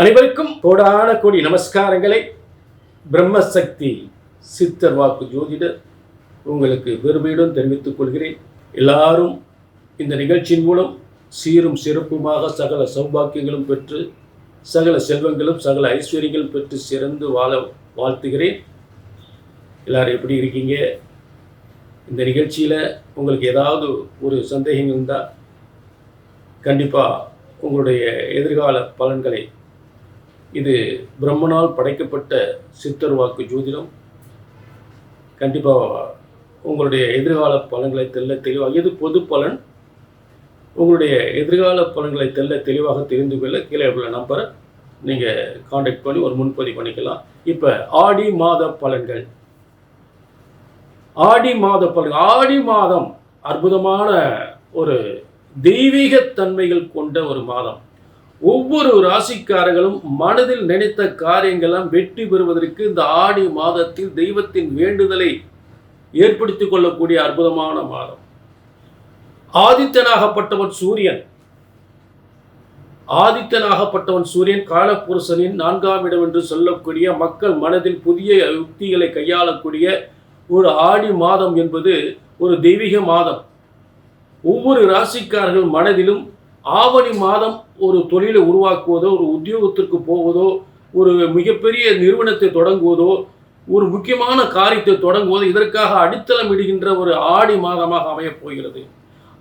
அனைவருக்கும் கோடான கோடி நமஸ்காரங்களை. பிரம்மசக்தி சித்தர் வாக்கு ஜோதிடர் உங்களுக்கு பெருமையுடன் தெரிவித்துக் கொள்கிறேன். எல்லாரும் இந்த நிகழ்ச்சியின் மூலம் சீரும் சிறப்புமாக சகல சௌபாக்கியங்களும் பெற்று சகல செல்வங்களும் சகல ஐஸ்வர்யங்களும் பெற்று சிறந்து வாழ வாழ்த்துகிறேன். எல்லாரும் எப்படி இருக்கீங்க? இந்த நிகழ்ச்சியில் உங்களுக்கு ஏதாவது ஒரு சந்தேகம் இருந்தால் கண்டிப்பாக உங்களுடைய எதிர்கால பலன்களை இது பிரம்மனால் படைக்கப்பட்ட சித்தர் வாக்கு ஜோதிடம். கண்டிப்பாக உங்களுடைய எதிர்கால பலன்களை தெல்ல தெளிவாக இது பொது பலன். உங்களுடைய எதிர்கால பலன்களை தெல்ல தெளிவாக தெரிந்து கொள்ள கீழே உள்ள நம்பரை நீங்கள் காண்டாக்ட் பண்ணி ஒரு முன்பதிவு பண்ணிக்கலாம். இப்போ ஆடி மாத பலன்கள். ஆடி மாத பலன் ஆடி மாதம் அற்புதமான ஒரு தெய்வீகத்தன்மைகள் கொண்ட ஒரு மாதம். ஒவ்வொரு ராசிக்காரர்களும் மனதில் நினைத்த காரியங்களெல்லாம் வெற்றி பெறுவதற்கு இந்த ஆடி மாதத்தில் தெய்வத்தின் வேண்டுதலை ஏற்படுத்திக் கொள்ளக்கூடிய அற்புதமான மாதம். ஆதித்தனாகப்பட்டவன் சூரியன். ஆதித்தனாகப்பட்டவன் சூரியன் காலப்புருஷனின் நான்காம் இடம் என்று சொல்லக்கூடிய மக்கள் மனதில் புதிய யுக்திகளை கையாளக்கூடிய ஒரு ஆடி மாதம் என்பது ஒரு தெய்வீக மாதம். ஒவ்வொரு ராசிக்காரர்கள் மனதிலும் ஆவணி மாதம் ஒரு தொழிலை உருவாக்குவதோ ஒரு உத்தியோகத்திற்கு போவதோ ஒரு மிகப்பெரிய நிறுவனத்தை தொடங்குவதோ ஒரு முக்கியமான காரியத்தை தொடங்குவதோ இதற்காக அடித்தளம் இடுகின்ற ஒரு ஆடி மாதமாக அமையப் போகிறது.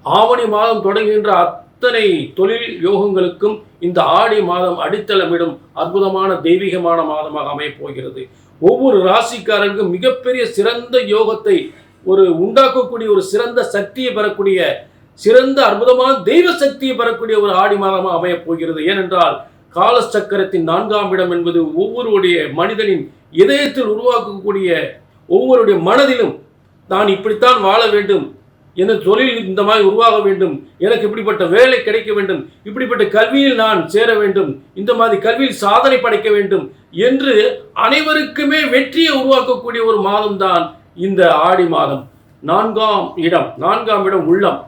ஆவணி மாதம் தொடங்குகின்ற அத்தனை தொழில் யோகங்களுக்கும் இந்த ஆடி மாதம் அடித்தளமிடும் அற்புதமான தெய்வீகமான மாதமாக அமையப் போகிறது. ஒவ்வொரு ராசிக்காரருக்கும் மிகப்பெரிய சிறந்த யோகத்தை ஒரு உண்டாக்கக்கூடிய ஒரு சிறந்த சக்தியை பெறக்கூடிய சிறந்த அற்புதமான தெய்வ சக்தியை பெறக்கூடிய ஒரு ஆடி மாதமாக அமையப் போகிறது. ஏனென்றால் காலச்சக்கரத்தின் நான்காம் இடம் என்பது ஒவ்வொருடைய மனிதனின் இதயத்தில் உருவாக்கக்கூடிய ஒவ்வொருடைய மனதிலும் நான் இப்படித்தான் வாழ வேண்டும் எனது தொழில் இந்த மாதிரி உருவாக வேண்டும் எனக்கு இப்படிப்பட்ட வேலை கிடைக்க வேண்டும் இப்படிப்பட்ட கல்வியில் நான் சேர வேண்டும் இந்த மாதிரி கல்வியில் சாதனை படைக்க வேண்டும் என்று அனைவருக்குமே வெற்றியை உருவாக்கக்கூடிய ஒரு மாதம் தான் இந்த ஆடி மாதம். நான்காம் இடம் நான்காம் இடம் உள்ளம்.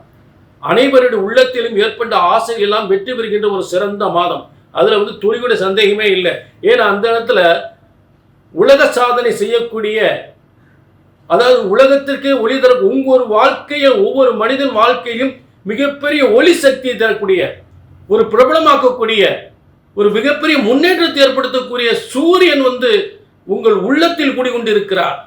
அனைவருடைய உள்ளத்திலும் ஏற்பட்ட ஆசைகள் எல்லாம் வெற்றி பெறுகின்ற ஒரு சிறந்த மாதம். அதில் வந்து துளிவிட சந்தேகமே இல்லை. ஏன்னா அந்த இடத்துல உலக சாதனை செய்யக்கூடிய அதாவது உலகத்திற்கே ஒளி தர ஒவ்வொரு வாழ்க்கையை ஒவ்வொரு மனிதன் வாழ்க்கையிலும் மிகப்பெரிய ஒளி சக்தியை தரக்கூடிய ஒரு பிரபலமாக்கக்கூடிய ஒரு மிகப்பெரிய முன்னேற்றத்தை ஏற்படுத்தக்கூடிய சூரியன் வந்து உங்கள் உள்ளத்தில் குடிகொண்டிருக்கிறார்.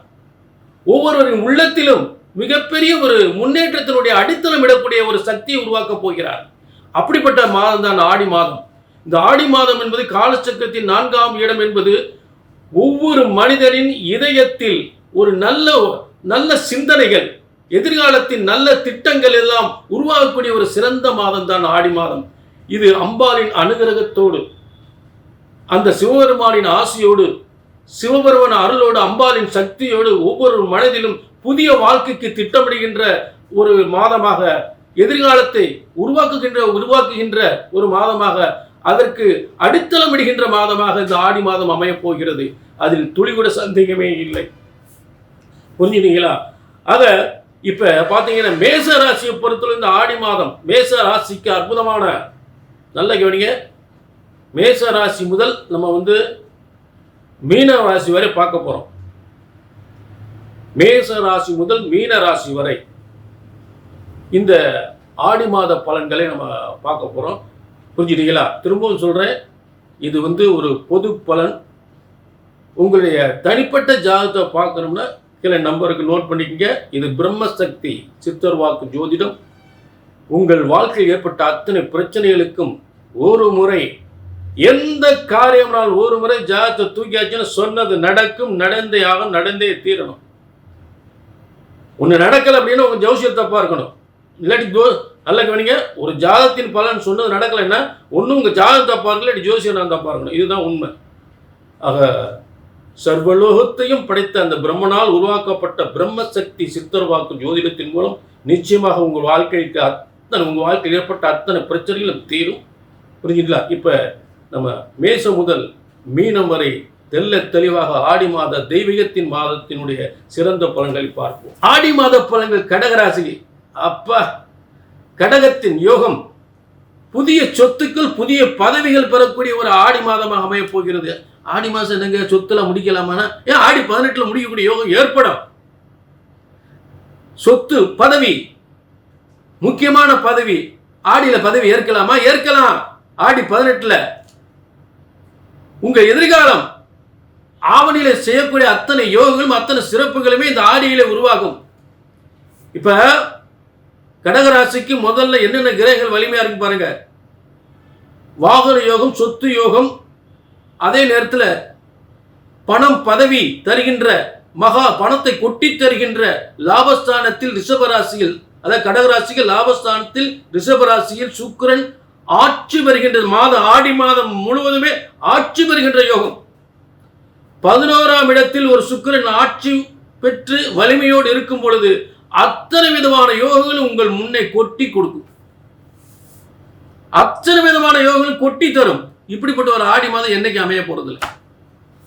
ஒவ்வொருவரின் உள்ளத்திலும் மிகப்பெரிய ஒரு முன்னேற்றத்தினுடைய அடித்தளம் இடக்கூடிய ஒரு சக்தியை உருவாக்கப் போகிறார். அப்படிப்பட்ட மாதம் தான் ஆடி மாதம். இந்த ஆடி மாதம் என்பது காலச்சக்கரத்தின் நான்காம் இடம் என்பது ஒவ்வொரு மனிதனின் இதயத்தில் ஒரு நல்ல நல்ல சிந்தனைகள் எதிர்காலத்தின் நல்ல திட்டங்கள் எல்லாம் உருவாகக்கூடிய ஒரு சிறந்த மாதம் தான் ஆடி மாதம். இது அம்பாளின் அனுகிரகத்தோடு அந்த சிவபெருமானின் ஆசையோடு சிவபெருமன் அருளோடு அம்பாளின் சக்தியோடு ஒவ்வொரு மனதிலும் புதிய வாழ்க்கைக்கு திட்டமிடுகின்ற ஒரு மாதமாக எதிர்காலத்தை உருவாக்குகின்ற உருவாக்குகின்ற ஒரு மாதமாக அதற்கு அடித்தளமிடுகின்ற மாதமாக இந்த ஆடி மாதம் அமையப் போகிறது. அதில் துளிகூட சந்தேகமே இல்லை. புரிஞ்சுட்டீங்களா ஆக இப்ப பாத்தீங்கன்னா மேச ராசியை பொறுத்தவரை இந்த ஆடி மாதம் மேச ராசிக்கு அற்புதமான நல்ல கவனிங்க மேச ராசி முதல் நம்ம வந்து மீன ராசி வரை பார்க்க போறோம். மேச ராசி முதல் மீன ராசி வரை இந்த ஆடி மாத பலன்களை நம்ம பார்க்க போகிறோம் புரிஞ்சுட்டீங்களா? திரும்பவும் சொல்கிறேன் இது வந்து ஒரு பொது பலன். உங்களுடைய தனிப்பட்ட ஜாதகத்தை பார்க்கணும்னா கீழே நம்பருக்கு நோட் பண்ணிக்கங்க. இது பிரம்மசக்தி சித்தர் வாக்கு ஜோதிடம். உங்கள் வாழ்க்கையில் ஏற்பட்ட அத்தனை பிரச்சனைகளுக்கும் ஒரு முறை எந்த காரியம்னால் ஒரு முறை ஜாதகத்தை தூக்கியாச்சுன்னு சொன்னது நடக்கும் நடந்தே ஆகும் நடந்தே தீரணும். ஒன்று நடக்கலை அப்படின்னா உங்கள் ஜோசியம் தப்பாக இருக்கணும். இல்லாட்டி ஜோ நல்ல கவனிங்க ஒரு ஜாதத்தின் பலன் சொன்னது நடக்கலைன்னா ஒன்றும் உங்கள் ஜாதம் தப்பாக இருக்கல இல்லாட்டி ஜோசியம் நான் தப்பாக இருக்கணும். இதுதான் உண்மை. ஆக சர்வலோகத்தையும் படைத்த அந்த பிரம்மனால் உருவாக்கப்பட்ட பிரம்மசக்தி சித்தர்வாக்கும் ஜோதிடத்தின் மூலம் நிச்சயமாக உங்கள் வாழ்க்கைக்கு அத்தனை உங்கள் வாழ்க்கையில் ஏற்பட்ட அத்தனை பிரச்சனைகளும் தீரும். புரிஞ்சுங்களா? இப்போ நம்ம மேசம் முதல் மீனம் வரை தெல்ல தெளிவாக ஆடி மாத தெய்வீகத்தின் மாதத்தினுடைய சிறந்த பலன்களை பார்ப்போம். ஆடி மாத பலன்கள் கடகராசி அப்பா கடகத்தின் யோகம் புதிய சொத்துக்கள் புதிய பதவிகள் பெறக்கூடிய ஒரு ஆடி மாதமாக அமையப் போகிறது. ஆடி மாதம் என்னங்க? சொத்துல முடிக்கலாமானா? ஏன் ஆடி பதினெட்டுல முடிக்கக்கூடிய யோகம் ஏற்படும்? சொத்து பதவி முக்கியமான பதவி ஆடியில பதவி ஏற்கலாமா? ஏற்கலாம். ஆடி பதினெட்டுல உங்க எதிர்காலம் ஆவணியில செய்யக்கூடிய அத்தனை யோகங்களும் அத்தனை சிறப்புகளுமே இந்த ஆடியில உருவாகும். இப்ப கடகராசிக்கு முதல்ல என்னென்ன கிரகங்கள் வலிமையா இருக்கு பாருங்க. வாகன யோகம் சொத்து யோகம் அதே நேரத்தில் பணம் பதவி தருகின்ற மகா பணத்தை கொட்டி தருகின்ற லாபஸ்தானத்தில் ரிஷபராசியில் அதாவது கடகராசிக்கு லாபஸ்தானத்தில் ரிஷபராசியில் சுக்கரன் ஆட்சி வருகின்ற மாதம் ஆடி மாதம் முழுவதுமே ஆட்சி வருகின்ற யோகம். பதினோராம் இடத்தில் ஒரு சுக்கிரன் ஆட்சி பெற்று வலிமையோடு இருக்கும் பொழுது அத்தனை விதமான யோகங்களும் உங்கள் முன்னே கொட்டி கொடுக்கும். அத்தனை விதமான யோகங்களும் கொட்டி தரும். இப்படிப்பட்ட ஒரு ஆடி மாதம் என்னைக்கு அமைய போறதில்லை.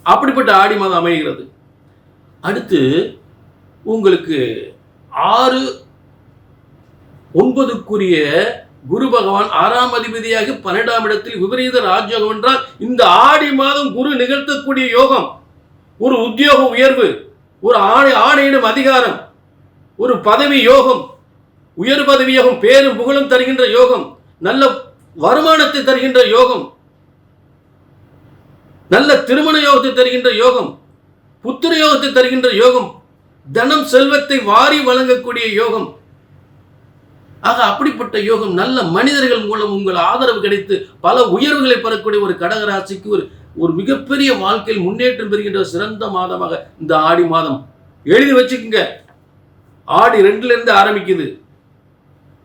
அப்படிப்பட்ட ஆடி மாதம் அமைகிறது. அடுத்து உங்களுக்கு ஆறு ஒன்பதுக்குரிய குரு பகவான் ஆறாம் அதிபதியாக பன்னெண்டாம் இடத்தில் விபரீத ராஜயோகம் என்றால் இந்த ஆடி மாதம் குரு நிகழ்த்தக்கூடிய யோகம். ஒரு உத்தியோக உயர்வு ஒரு ஆணை ஆணையிடும் அதிகாரம் ஒரு பதவி யோகம் உயர் பதவி யோகம் பேரும் புகழும் தருகின்ற யோகம் நல்ல வருமானத்தை தருகின்ற யோகம் நல்ல திருமண யோகத்தை தருகின்ற யோகம் புத்திர யோகத்தை தருகின்ற யோகம் தனம் செல்வத்தை வாரி வழங்கக்கூடிய யோகம். ஆக அப்படிப்பட்ட யோகம் நல்ல மனிதர்கள் மூலம் உங்கள் ஆதரவு கிடைத்து பல உயர்வுகளை பெறக்கூடிய ஒரு கடகராசிக்கு ஒரு ஒரு மிகப்பெரிய வாழ்க்கையில் முன்னேற்றம் பெறுகின்ற சிறந்த மாதமாக இந்த ஆடி மாதம். எழுதி வச்சுக்கோங்க. ஆடி ரெண்டுலேருந்து ஆரம்பிக்குது.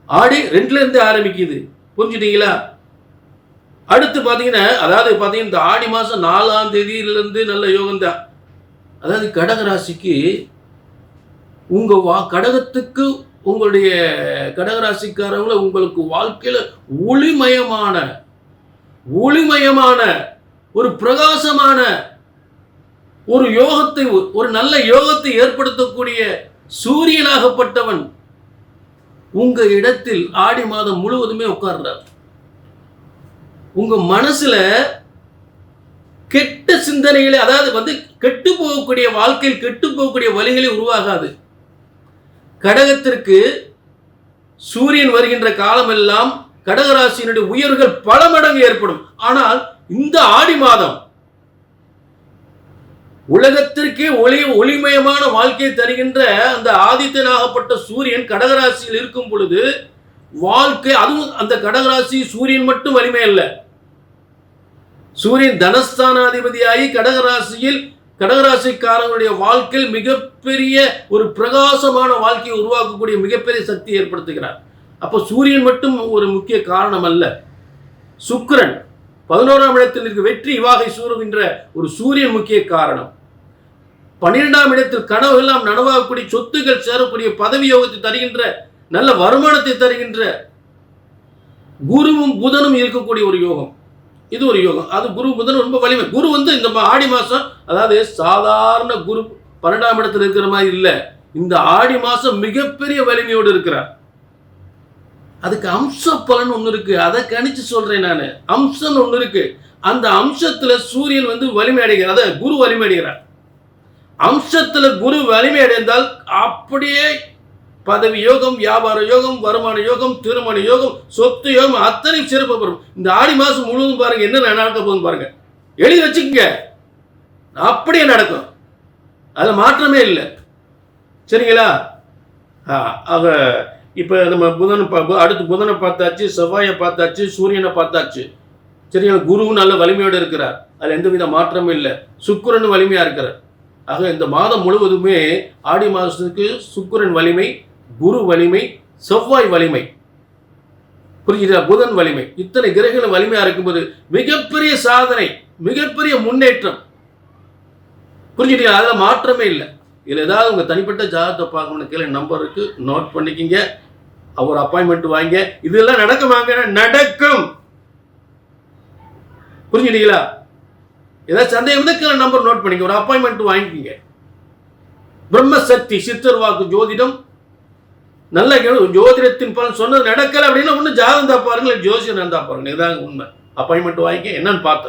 ஆடி ரெண்டுலேருந்து ஆரம்பிக்குது. புரிஞ்சுட்டீங்களா? அடுத்து பார்த்தீங்கன்னா அதாவது பார்த்தீங்கன்னா இந்த ஆடி மாதம் நாலாம் தேதியிலேருந்து நல்ல யோகம் தான். அதாவது கடகராசிக்கு உங்கள் வா கடகத்துக்கு உங்களுடைய கடகராசிக்காரங்களை உங்களுக்கு வாழ்க்கையில் ஒளிமயமான ஒளிமயமான ஒரு பிரகாசமான ஒரு யோகத்தை ஒரு நல்ல யோகத்தை ஏற்படுத்தக்கூடிய சூரியனாகப்பட்டவன் உங்க இடத்தில் ஆடி மாதம் முழுவதுமே உட்கார்றார். உங்க மனசுல கெட்ட சிந்தனைகளை அதாவது வந்து கெட்டு போகக்கூடிய வாழ்க்கையில் கெட்டு போகக்கூடிய வழிகளை உருவாகாது. கடகத்திற்கு சூரியன் வருகின்ற காலமெல்லாம் கடகராசியினுடைய உயர்வுகள் பல மடங்கு ஏற்படும். ஆனால் இந்த ஆடி மாதம் உலகத்திற்கே ஒளி ஒளிமயமான வாழ்க்கையை தருகின்ற அந்த ஆதித்தனாகப்பட்ட சூரியன் கடகராசியில் இருக்கும் பொழுது வாழ்க்கை அதுவும் அந்த கடகராசி சூரியன் மட்டும் வலிமை அல்ல. சூரியன் தனஸ்தானாதிபதியாகி கடகராசியில் கடகராசிக்காரங்களுடைய வாழ்க்கையில் மிகப்பெரிய ஒரு பிரகாசமான வாழ்க்கையை உருவாக்கக்கூடிய மிகப்பெரிய சக்தியை ஏற்படுத்துகிறார். அப்போ சூரியன் மட்டும் ஒரு முக்கிய காரணம் அல்ல. சுக்கரன் பதினோராம் இடத்தில் இருக்கு வெற்றி இவாகை சூறுகின்ற ஒரு சூரியன் முக்கிய காரணம். பன்னிரெண்டாம் இடத்தில் கனவு எல்லாம் நனவாகக்கூடிய சொத்துக்கள் சேரக்கூடிய பதவி யோகத்தை தருகின்ற நல்ல வருமானத்தை தருகின்ற குருவும் புதனும் இருக்கக்கூடிய ஒரு யோகம். இது ஒரு யோகம். அது குரு புதன் ரொம்ப வலிமை. குரு வந்து இந்த மா- ஆடி மாசம் அதாவது சாதாரண குரு பன்னெண்டாம் இடத்துல இருக்கிற மாதிரி இல்லை. இந்த ஆடி மாசம் மிகப்பெரிய வலிமையோடு இருக்கிறார். அதுக்கு அம்ச பலன் ஒன்று இருக்கு. அதை கணிச்சு சொல்றேன் நான். அம்சம் ஒன்று இருக்கு. அந்த அம்சத்துல சூரியன் வந்து வலிமை அடைகிறார். அதை குரு வலிமை அடைகிறார். அம்சத்துல குரு வலிமை அடைந்தால் அப்படியே பதவி யோகம் வியாபார யோகம் வருமான யோகம் திருமண யோகம் சொத்து யோகம் அத்தனை சிறப்பு பெறும். இந்த ஆடி மாசம் முழுவதும் பாருங்க என்ன நடக்க போகுது பாருங்க. எழுதி வச்சுக்கோங்க. அப்படியே நடக்கும். அதுல மாற்றமே இல்லை. சரிங்களா? ஆ, ஆக இப்போ நம்ம புதனை பா- அடுத்து புதனை பார்த்தாச்சு செவ்வாயை பார்த்தாச்சு சூரியனை பார்த்தாச்சு. சரியா? குருவும் நல்ல வலிமையோடு இருக்கிறார். அதில் எந்தவித மாற்றமும் இல்லை. சுக்கிரன் வலிமையாக இருக்கிறார். ஆக இந்த மாதம் முழுவதுமே ஆடி மாதத்துக்கு சுக்கரன் வலிமை குரு வலிமை செவ்வாய் வலிமை. புரியுதா? புதன் வலிமை. இத்தனை கிரகங்கள் வலிமையாக இருக்கும்போது மிகப்பெரிய சாதனை மிகப்பெரிய முன்னேற்றம். புரிஞ்சுட்டீங்களா அதில் மாற்றமே இல்லை. இதில் ஏதாவது உங்கள் தனிப்பட்ட ஜாதகத்தை பார்க்கணும்னு கீழே நம்பர் நோட் பண்ணிக்கிங்க. ஒரு அப்பாயின்மெண்ட் வாங்க. இதெல்லாம் நடக்குமாங்க நடக்கும். புரிஞ்சுட்டீங்களா ஏதாவது சந்தேகம் இருந்தால் கீழே நம்பர் நோட் பண்ணிக்க ஒரு அப்பாயின்மெண்ட் வாங்கிக்கிங்க. பிரம்மசக்தி சித்தர் வாக்கு ஜோதிடம். நல்ல கேளு, ஜோதிடத்தின் பலன் சொன்னது நடக்கலை அப்படின்னா ஒன்றும் ஜாதகம் தான் பாருங்க ஜோசியம் இருந்தா பாருங்க இதுதான் உண்மை. அப்பாயின்மெண்ட் வாங்கிக்க. என்னன்னு பார்த்தல